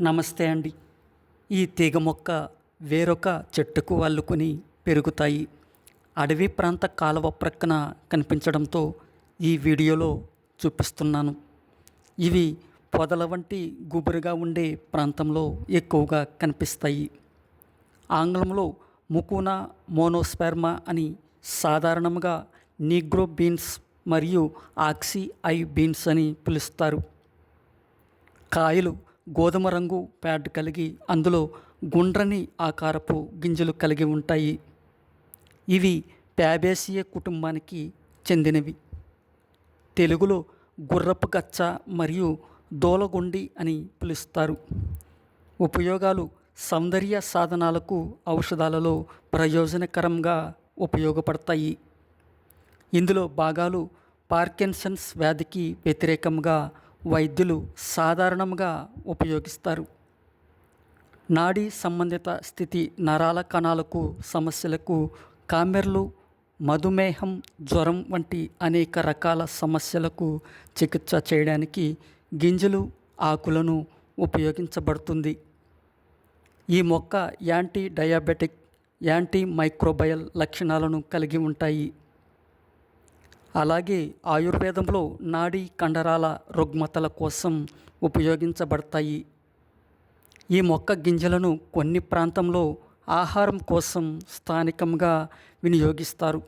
నమస్తే అండి. ఈ తీగ మొక్క వేరొక చెట్టుకు అల్లుకుని పెరుగుతాయి. అడవి ప్రాంత కాలువ ప్రక్కన కనిపించడంతో ఈ వీడియోలో చూపిస్తున్నాను. ఇవి పొదల వంటి గుబురుగా ఉండే ప్రాంతంలో ఎక్కువగా కనిపిస్తాయి. ఆంగ్లంలో ముకునా మోనోస్పెర్మా అని సాధారణంగా నీగ్రో బీన్స్ మరియు ఆక్సీ ఐ బీన్స్ అని పిలుస్తారు. కాయలు గోధుమ రంగు ప్యాడ్ కలిగి అందులో గుండ్రని ఆకారపు గింజలు కలిగి ఉంటాయి. ఇవి ప్యాబేసియ కుటుంబానికి చెందినవి. తెలుగులో గుర్రపు గచ్చ మరియు దోలగొండి అని పిలుస్తారు. ఉపయోగాలు సౌందర్య సాధనాలకు ఔషధాలలో ప్రయోజనకరంగా ఉపయోగపడతాయి. ఇందులో భాగాలు పార్కిన్సన్స్ వ్యాధికి వ్యతిరేకంగా వైద్యులు సాధారణంగా ఉపయోగిస్తారు. నాడీ సంబంధిత స్థితి నరాల కణాలకు సమస్యలకు కామెర్లు మధుమేహం జ్వరం వంటి అనేక రకాల సమస్యలకు చికిత్స చేయడానికి గింజలు ఆకులను ఉపయోగించబడుతుంది. ఈ మొక్క యాంటీ డయాబెటిక్ యాంటీ మైక్రోబయల్ లక్షణాలను కలిగి ఉంటాయి. అలాగే ఆయుర్వేదంలో నాడీ కండరాల రుగ్మతల కోసం ఉపయోగించబడతాయి. ఈ మొక్క గింజలను కొన్ని ప్రాంతంలో ఆహారం కోసం స్థానికంగా వినియోగిస్తారు.